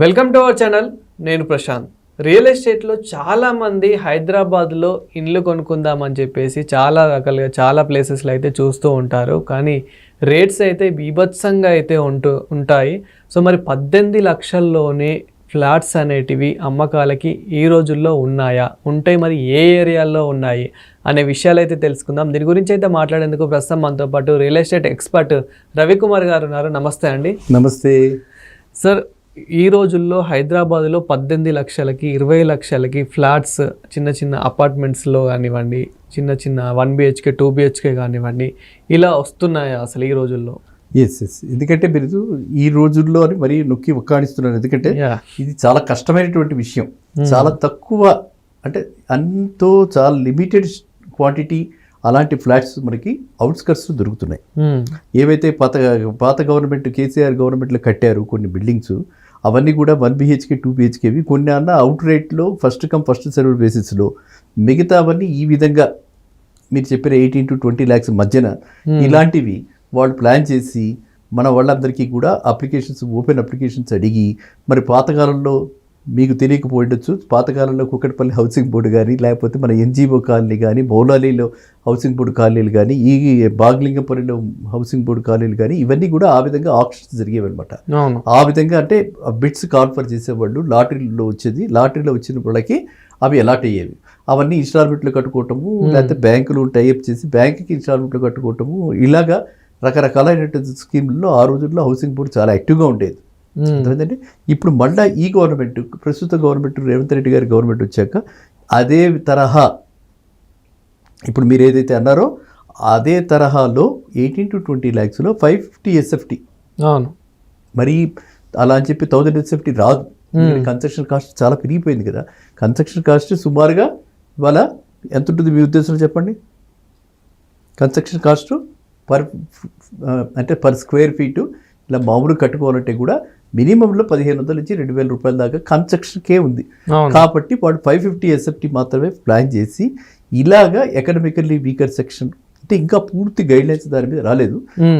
Welcome to our channel నేను Prashanth. Real ఎస్టేట్లో చాలామంది హైదరాబాద్లో ఇండ్లు కొనుక్కుందామని చెప్పేసి చాలా రకాలుగా చాలా ప్లేసెస్లో అయితే చూస్తూ ఉంటారు. కానీ రేట్స్ అయితే బీభత్సంగా అయితే ఉంటూ ఉంటాయి. సో మరి పద్దెనిమిది లక్షల్లోనే ఫ్లాట్స్ అనేటివి అమ్మకాలకి ఈ రోజుల్లో ఉన్నాయా? ఉంటే మరి ఏ ఏరియాల్లో ఉన్నాయి? అనే విషయాలు అయితే తెలుసుకుందాం. దీని గురించి అయితే మాట్లాడేందుకు ప్రస్తుతం మనతో పాటు రియల్ ఎస్టేట్ ఎక్స్పర్ట్ రవికుమార్ గారు ఉన్నారు. నమస్తే అండి. నమస్తే. సార్ ఈ రోజుల్లో హైదరాబాద్లో పద్దెనిమిది లక్షలకి ఇరవై లక్షలకి ఫ్లాట్స్ చిన్న చిన్న అపార్ట్మెంట్స్లో కానివ్వండి చిన్న చిన్న వన్ బిహెచ్కే టూ బిహెచ్కే కానివ్వండి ఇలా వస్తున్నాయా అసలు ఈ రోజుల్లో? ఎస్ ఎస్ ఎందుకంటే మీరు ఈ రోజుల్లో అని మరీ నొక్కి ఒక్కాడిస్తున్నారు ఎందుకంటే ఇది చాలా కష్టమైనటువంటి విషయం. చాలా తక్కువ అంటే అంతో చాలా లిమిటెడ్ క్వాంటిటీ అలాంటి ఫ్లాట్స్ మనకి అవుట్స్కట్స్ దొరుకుతున్నాయి. ఏవైతే పాత పాత గవర్నమెంట్ కేసీఆర్ గవర్నమెంట్లో కట్టారు కొన్ని బిల్డింగ్స్ అవన్నీ కూడా వన్ బిహెచ్కే టూ బిహెచ్కేవి కొన్ని అన్న అవుట్ రేట్లో ఫస్ట్ కమ్ ఫస్ట్ సర్వ్ బేసిస్లో మిగతావన్నీ ఈ విధంగా మీరు చెప్పిన ఎయిటీన్ టు ట్వంటీ ల్యాక్స్ మధ్యన ఇలాంటివి వాళ్ళు ప్లాన్ చేసి మన వాళ్ళందరికీ కూడా అప్లికేషన్స్ ఓపెన్ అప్లికేషన్స్ అడిగి మరి పాతకాలంలో మీకు తెలియకపోయిండొచ్చు పాతకాలంలో కుక్కటిపల్లి హౌసింగ్ బోర్డు కానీ లేకపోతే మన ఎన్జిఓ కాలనీ కానీ మౌలాలీలో హౌసింగ్ బోర్డు కాలనీలు కానీ ఈ బాగ్లింగంపల్లిలో హౌసింగ్ బోర్డు కాలనీలు కానీ ఇవన్నీ కూడా ఆ విధంగా ఆప్షన్స్ జరిగేవి అనమాట ఆ విధంగా అంటే బిట్స్ కాన్ఫర్ చేసేవాళ్ళు లాటరీలో వచ్చేది లాటరీలో వచ్చిన వాళ్ళకి అవి అలాట్ అయ్యేవి. అవన్నీ ఇన్స్టాల్మెంట్లు కట్టుకోవటము లేకపోతే బ్యాంకులు టైఅప్ చేసి బ్యాంకుకి ఇన్స్టాల్మెంట్లు కట్టుకోవటము ఇలాగా రకరకాలైనటువంటి స్కీమ్లలో ఆ రోజుల్లో హౌసింగ్ బోర్డు చాలా యాక్టివ్గా ఉండేది. మ్మ్. అర్థమైందండి? ఇప్పుడు మళ్ళీ ఈ గవర్నమెంట్ ప్రస్తుత గవర్నమెంట్ రేవంత్ రెడ్డి గారి గవర్నమెంట్ వచ్చాక అదే తరహా ఇప్పుడు మీరు ఏదైతే అన్నారో అదే తరహాలో ఎయిటీన్ టు ట్వంటీ ల్యాక్స్లో ఫైవ్ ఫిఫ్టీ ఎస్ఎఫ్టీ అవును. మరి అలా అని చెప్పి థౌజండ్ ఎస్ఎఫ్టీ రాదు. కన్స్ట్రక్షన్ కాస్ట్ చాలా పెరిగిపోయింది కదా. కన్స్ట్రక్షన్ కాస్ట్ సుమారుగా ఇవాళ ఎంత ఉంటుంది మీ ఉద్దేశంలో చెప్పండి? కన్స్ట్రక్షన్ కాస్ట్ పర్ అంటే పర్ స్క్వేర్ ఫీటు ఇలా మామూలు కట్టుకోవాలంటే కూడా మినిమంలో పదిహేను వందల నుంచి రెండు వేల రూపాయల దాకా కన్స్ట్రక్షన్కే ఉంది. కాబట్టి వాడు ఫైవ్ ఫిఫ్టీ ఎస్ఎఫ్టీ మాత్రమే ప్లాన్ చేసి ఇలాగా ఎకనమికల్లీ వీకర్ సెక్షన్ అంటే ఇంకా పూర్తి గైడ్లైన్స్ దాని మీద రాలేదు.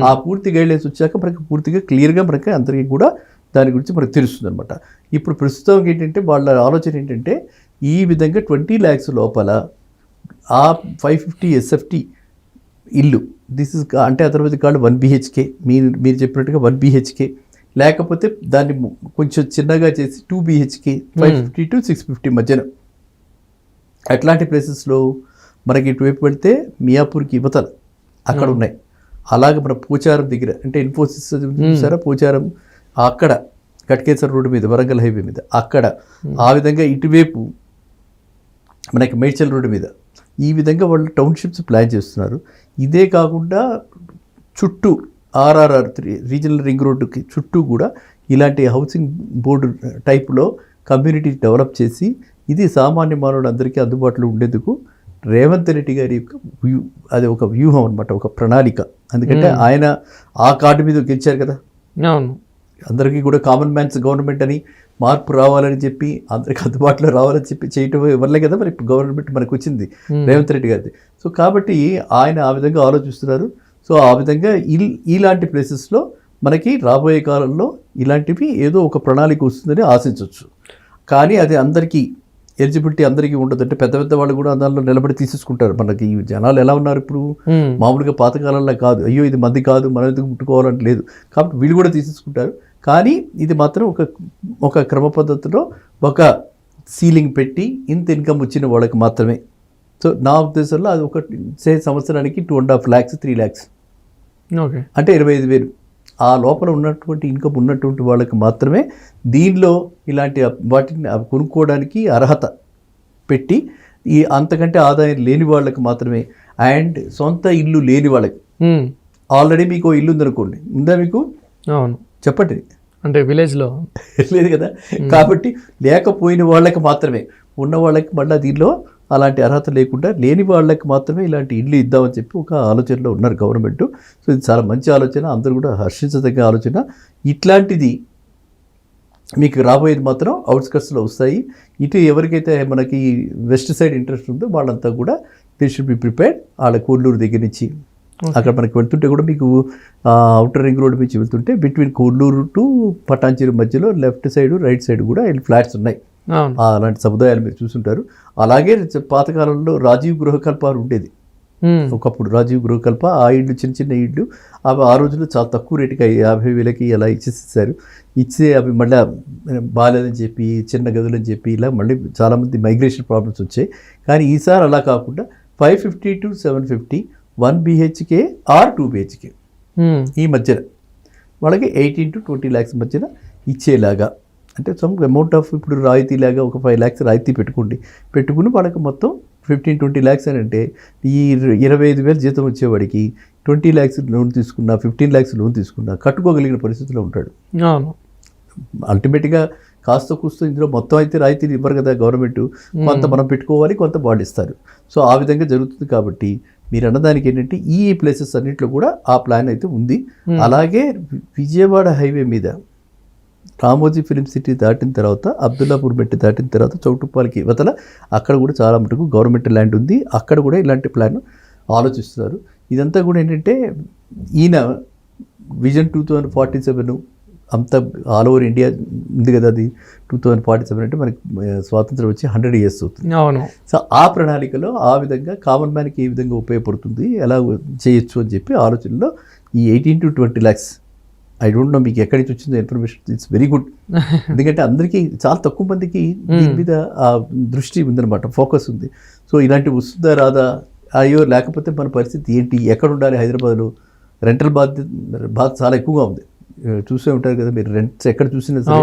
ఆ పూర్తి గైడ్లైన్స్ వచ్చాక మనకి పూర్తిగా క్లియర్గా మనకి అందరికీ కూడా దాని గురించి మనకు తెలుస్తుంది అనమాట ఇప్పుడు ప్రస్తుతం ఏంటంటే వాళ్ళ ఆలోచన ఏంటంటే ఈ విధంగా ట్వంటీ ల్యాక్స్ లోపల ఆ ఫైవ్ ఫిఫ్టీ ఎస్ఎఫ్టీ ఇల్లు దిస్ ఇస్ అంటే అదర్వైజ్ కాల్డ్ వన్ బిహెచ్కే. మీరు మీరు చెప్పినట్టుగా వన్ బిహెచ్కే. లేకపోతే దాన్ని కొంచెం చిన్నగా చేసి two BHK five fifty to six fifty మధ్యన. అట్లాంటి ప్లేసెస్లో మనకి ఇటువైపు వెళ్తే మియాపూర్కి యువతల అక్కడ ఉన్నాయి. అలాగే మన పూచారం దగ్గర అంటే ఇన్ఫోసిస్ చూసారా? పూచారం అక్కడ కట్కేశ్వర రోడ్డు మీద వరంగల్ హైవే మీద అక్కడ ఆ విధంగా ఇటువైపు మనకి మేడ్చల్ రోడ్డు మీద ఈ విధంగా వాళ్ళు టౌన్షిప్స్ ప్లాన్ చేస్తున్నారు. ఇదే కాకుండా చుట్టూ ఆర్ఆర్ఆర్ త్రీ రీజనల్ రింగ్ రోడ్డుకి చుట్టూ కూడా ఇలాంటి హౌసింగ్ బోర్డు టైప్లో కమ్యూనిటీ డెవలప్ చేసి ఇది సామాన్య మానవులందరికీ అందుబాటులో ఉండేందుకు రేవంత్ రెడ్డి గారి యొక్క వ్యూ అది ఒక వ్యూహం అనమాట ఒక ప్రణాళిక. ఎందుకంటే ఆయన ఆ కార్డు మీద గెలిచారు కదా. అవును. అందరికీ కూడా కామన్ మ్యాన్స్ గవర్నమెంట్ అని మార్పు రావాలని చెప్పి అందరికి అందుబాటులో రావాలని చెప్పి చేయటం వల్లే కదా మరి గవర్నమెంట్ మనకు వచ్చింది రేవంత్ రెడ్డి గారిది. సో కాబట్టి ఆయన ఆ విధంగా ఆలోచిస్తున్నారు. సో ఆ విధంగా ఇల్ ఇలాంటి ప్లేసెస్లో మనకి రాబోయే కాలంలో ఇలాంటివి ఏదో ఒక ప్రణాళిక వస్తుందని ఆశించవచ్చు కానీ అది అందరికీ ఎలిజిబిలిటీ అందరికీ ఉండదు. అంటే పెద్ద పెద్ద వాళ్ళు కూడా దానిలో నిలబడి తీసేసుకుంటారు. మనకి ఈ జనాలు ఎలా ఉన్నారు ఇప్పుడు? మ్మ్. మామూలుగా పాతకాలంలో కాదు. అయ్యో ఇది మంది కాదు మనం ఎందుకు ముట్టుకోవాలని లేదు. కాబట్టి వీళ్ళు కూడా తీసేసుకుంటారు. కానీ ఇది మాత్రం ఒక ఒక క్రమ పద్ధతిలో ఒక సీలింగ్ పెట్టి ఇంత ఇన్కమ్ వచ్చిన వాళ్ళకి మాత్రమే. సో నా ఉద్దేశంలో అది ఒక సే సంవత్సరానికి two and half lakhs three lakhs. అంటే ఇరవై ఐదు వేలు. ఆ లోపల ఉన్నటువంటి ఇన్కమ్ ఉన్నటువంటి వాళ్ళకి మాత్రమే దీనిలో ఇలాంటి వాటిని కొనుక్కోవడానికి అర్హత పెట్టి ఈ అంతకంటే ఆదాయం లేని వాళ్ళకి మాత్రమే అండ్ సొంత ఇల్లు లేని వాళ్ళకి. ఆల్రెడీ మీకు ఇల్లు ఉందనుకోండి. ఉందా మీకు? అవును. చెప్పండి. అంటే విలేజ్లో. లేదు కదా. కాబట్టి లేకపోయిన వాళ్ళకి మాత్రమే. ఉన్న వాళ్ళకి మళ్ళీ దీనిలో అలాంటి అర్హత లేకుండా లేని వాళ్ళకి మాత్రమే ఇలాంటి ఇల్లు ఇద్దామని చెప్పి ఒక ఆలోచనలో ఉన్నారు గవర్నమెంట్. సో ఇది చాలా మంచి ఆలోచన. అందరూ కూడా హర్షించదగ్గ ఆలోచన. ఇట్లాంటిది మీకు రాబోయేది మాత్రం అవుట్స్కట్స్లో వస్తాయి. ఇటు ఎవరికైతే మనకి వెస్ట్ సైడ్ ఇంట్రెస్ట్ ఉందో వాళ్ళంతా కూడా దే షుడ్ బి ప్రిపేర్డ్. వాళ్ళ కోల్లూరు దగ్గర నుంచి అక్కడ మనకి వెళ్తుంటే కూడా మీకు అవుటర్ రింగ్ రోడ్ నుంచి వెళ్తుంటే బిట్వీన్ కొల్లూరు టు పటాన్చేరు మధ్యలో లెఫ్ట్ సైడ్ రైట్ సైడ్ కూడా ఫ్లాట్స్ ఉన్నాయి. అలాంటి సముదాయాలు మీరు చూసుంటారు అలాగే పాతకాలంలో రాజీవ్ గృహకల్ప అని ఉండేది. ఒకప్పుడు రాజీవ్ గృహకల్ప ఆ ఇళ్ళు చిన్న చిన్న ఇళ్ళు అవి ఆ రోజుల్లో చాలా తక్కువ రేటుకి యాభై వేలకి అలా ఇచ్చేసేసారు. ఇచ్చే అవి మళ్ళీ బాగాలేదని చెప్పి చిన్న గదులని చెప్పి ఇలా మళ్ళీ చాలామంది మైగ్రేషన్ ప్రాబ్లమ్స్ వచ్చాయి. కానీ ఈసారి అలా కాకుండా five fifty to seven fifty one BHK or two BHK ఈ మధ్యన. వాళ్ళకి ఎయిటీన్ టు ట్వంటీ ల్యాక్స్ మధ్యన ఇచ్చేలాగా. అంటే సమ్ అమౌంట్ ఆఫ్ ఇప్పుడు రాయితీ లాగా ఒక ఫైవ్ ల్యాక్స్ రాయితీ పెట్టుకోండి. పెట్టుకుని వాళ్ళకి మొత్తం ఫిఫ్టీన్ ట్వంటీ ల్యాక్స్ అని అంటే ఈ ఇరవై ఐదు వేలు జీతం వచ్చేవాడికి ట్వంటీ ల్యాక్స్ లోన్ తీసుకున్నా ఫిఫ్టీన్ ల్యాక్స్ లోన్ తీసుకున్నా కట్టుకోగలిగిన పరిస్థితిలో ఉంటాడు. అవును. అల్టిమేట్గా కాస్త కూస్తో ఇందులో మొత్తం అయితే రాయితీలు ఇవ్వరు కదా గవర్నమెంట్ కొంత మనం పెట్టుకోవాలి కొంత వాళ్ళు ఇస్తారు. సో ఆ విధంగా జరుగుతుంది కాబట్టి మీరు అన్నదానికి ఏంటంటే ఈ ప్లేసెస్ అన్నింటిలో కూడా ఆ ప్లాన్ అయితే ఉంది. అలాగే విజయవాడ హైవే మీద రామోజీ ఫిలిం సిటీ దాటిన తర్వాత అబ్దుల్లాపూర్ మెట్టి దాటిన తర్వాత చౌటుప్పాలకి ఇవతల అక్కడ కూడా చాలా మటుకు గవర్నమెంట్ ల్యాండ్ ఉంది. అక్కడ కూడా ఇలాంటి ప్లాన్ ఆలోచిస్తున్నారు. ఇదంతా కూడా ఏంటంటే ఈయన vision two thousand forty seven అంతా ఆల్ ఓవర్ ఇండియా ఉంది కదా అది. టూ థౌజండ్ ఫార్టీ సెవెన్ అంటే మనకి స్వాతంత్రం వచ్చి హండ్రెడ్ ఇయర్స్ అవుతుంది. అవును. సో ఆ ప్రణాళికలో ఆ విధంగా కామన్ మ్యాన్కి ఏ విధంగా ఉపయోగపడుతుంది ఎలా చేయొచ్చు అని చెప్పి ఆలోచనలో ఈ eighteen to twenty lakhs I don't know మీకు ఎక్కడి నుంచి వచ్చిందో ఇన్ఫర్మేషన్ ఇట్స్ వెరీ గుడ్ ఎందుకంటే అందరికీ చాలా తక్కువ మందికి దీని మీద ఆ దృష్టి ఉందన్నమాట ఫోకస్ ఉంది. సో ఇలాంటి వస్తుందా రాదా? అయ్యో లేకపోతే మన పరిస్థితి ఏంటి? ఎక్కడ ఉండాలి హైదరాబాద్లో? రెంటల్ బాధ్యత బాధ చాలా ఎక్కువగా ఉంది. చూసే ఉంటారు కదా మీరు రెంట్స్ ఎక్కడ చూసినా సరే.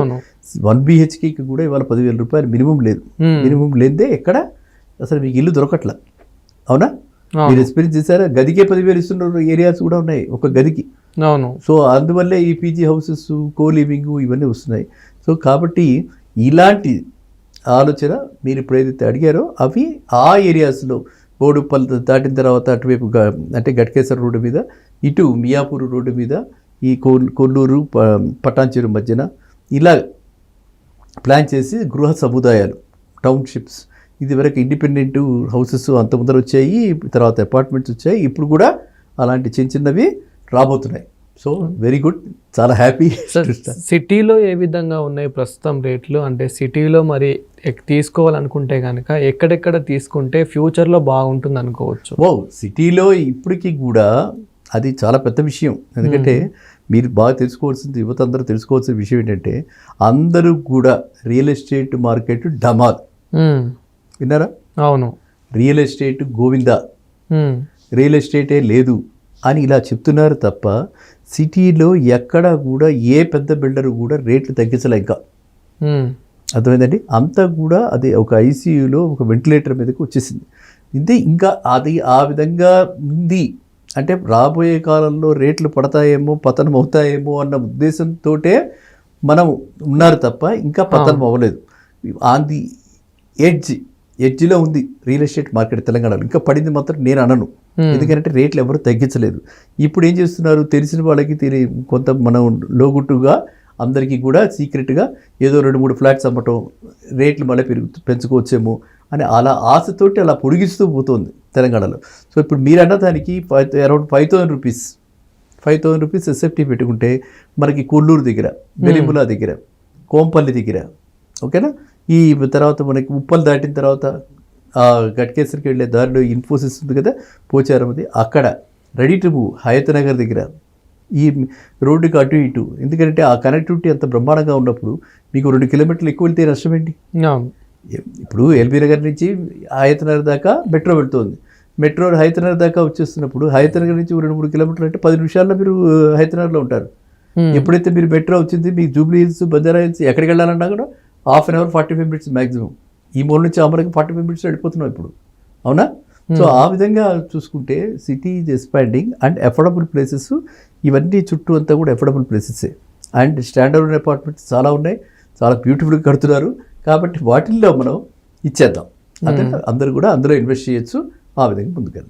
వన్ బిహెచ్కేకి కూడా ఇవాళ పదివేల రూపాయలు మినిమం లేదు. ఉమ్, మినిమం లేదే ఎక్కడ? అసలు మీకు ఇల్లు దొరకట్లా. అవునా? అవును. మీరు ఎక్స్పీరియన్స్ చేశారా? గదికే పదివేలు ఇస్తున్న ఏరియాస్ కూడా ఉన్నాయి ఒక గదికి. అవును సో అందువల్లే ఈ పీజీ హౌసెస్ కో లివింగ్ ఇవన్నీ వస్తున్నాయి. సో కాబట్టి ఇలాంటి ఆలోచన మీరు ఇప్పుడు ఏదైతే అడిగారో అవి ఆ ఏరియాస్లో బోడుపల్లి దాటిన తర్వాత అటువైపు అంటే గట్కేశ్వర రోడ్డు మీద ఇటు మియాపూర్ రోడ్డు మీద ఈ కో కొల్లూరు ప- పటాన్చెరు మధ్యన ఇలా ప్లాన్ చేసి గృహ సముదాయాలు టౌన్షిప్స్. ఇది వరకు ఇండిపెండెంట్ హౌసెస్ అంత ముందర వచ్చాయి తర్వాత అపార్ట్మెంట్స్ వచ్చాయి. ఇప్పుడు కూడా అలాంటి చిన్న చిన్నవి రాబోతున్నాయి. సో వెరీ గుడ్ చాలా హ్యాపీ సిటీలో ఏ విధంగా ఉన్నాయి ప్రస్తుతం రేట్లు? అంటే సిటీలో మరి తీసుకోవాలనుకుంటే కనుక ఎక్కడెక్కడ తీసుకుంటే ఫ్యూచర్లో బాగుంటుంది అనుకోవచ్చు. ఓ సిటీలో ఇప్పటికీ కూడా అది చాలా పెద్ద విషయం. ఎందుకంటే మీరు బాగా తెలుసుకోవాల్సింది యువత అందరూ తెలుసుకోవాల్సిన విషయం ఏంటంటే అందరూ కూడా రియల్ ఎస్టేట్ మార్కెట్ డమాల్. విన్నారా? అవును. రియల్ ఎస్టేట్ గోవిందా. రియల్ ఎస్టేటే లేదు. అని ఇలా చెప్తున్నారు తప్ప సిటీలో ఎక్కడ కూడా ఏ పెద్ద బిల్డర్ కూడా రేట్లు తగ్గించలే ఇంకా. అర్థమైందండి? అంతా కూడా అది ఒక ఐసీయూలో ఒక వెంటిలేటర్ మీదకి వచ్చేసింది. ఇది ఇంకా అది ఆ విధంగా ఉంది. అంటే రాబోయే కాలంలో రేట్లు పడతాయేమో పతనం అవుతాయేమో అన్న ఉద్దేశంతో మనం ఉన్నారు తప్ప ఇంకా పతనం అవ్వలేదు ఆన్ ది ఎడ్జ్ ఎడ్జ్లో ఉంది రియల్ ఎస్టేట్ మార్కెట్ తెలంగాణలో. ఇంకా పడింది మాత్రం నేను అనను. ఎందుకంటే రేట్లు ఎవరు తగ్గించలేదు. ఇప్పుడు ఏం చేస్తున్నారు? తెలిసిన వాళ్ళకి తెలి కొంత మనం లోగుట్టుగా అందరికీ కూడా సీక్రెట్గా ఏదో రెండు మూడు ఫ్లాట్స్ అమ్మటం రేట్లు మళ్ళీ పెరుగు పెంచుకోవచ్చేమో అని అలా ఆశతోటి అలా పొడిగిస్తూ పోతుంది తెలంగాణలో. సో ఇప్పుడు మీరు అన్న దానికి five around five thousand rupees five thousand rupees SFT పెట్టుకుంటే మనకి కొల్లూరు దగ్గర వెలిముల దగ్గర కోంపల్లి దగ్గర ఓకేనా? ఈ తర్వాత మనకి ఉప్పల్ దాటిన తర్వాత గట్కేసరికి వెళ్ళే దారిలో ఇన్ఫోసిస్ ఉంది కదా పోచారం అది. అక్కడ ready to move Hayath Nagar దగ్గర. ఈ రోడ్డుకి అటు ఇటు. ఎందుకంటే ఆ కనెక్టివిటీ అంత బ్రహ్మాండంగా ఉన్నప్పుడు మీకు రెండు కిలోమీటర్లు ఎక్కువ వెళ్తే నష్టం ఏంటి ఇప్పుడు ఎల్బీ నగర్ నుంచి హయత్ నగర్ దాకా మెట్రో వెళ్తుంది. మెట్రో హయత్ నగర్ దాకా వచ్చేస్తున్నప్పుడు హయత్ నగర్ నుంచి రెండు మూడు కిలోమీటర్లు అంటే పది నిమిషాల్లో మీరు హయత్ నగర్లో ఉంటారు. ఎప్పుడైతే మీరు మెట్రో వచ్చింది మీకు జూబ్లీ హిల్స్ బంజారా హిల్స్ ఎక్కడికి వెళ్ళాలన్నా కూడా half an hour forty five minutes maximum ఈ మూల నుంచి అమరకి ఫార్టీ ఫైవ్ మినిట్స్ వెళ్ళిపోతున్నాం ఇప్పుడు. అవునా? సో ఆ విధంగా చూసుకుంటే city is expanding and affordable places ఇవన్నీ చుట్టూ అంతా కూడా అఫోర్డబుల్ ప్లేసెసే. అండ్ స్టాండర్డ్ అపార్ట్మెంట్స్ చాలా ఉన్నాయి చాలా బ్యూటిఫుల్గా కడుతున్నారు. కాబట్టి వాటిల్లో మనం ఇచ్చేద్దాం. అదే అందరూ కూడా అందులో ఇన్వెస్ట్ చేయొచ్చు. ఆ విధంగా ముందుకెళ్దాం.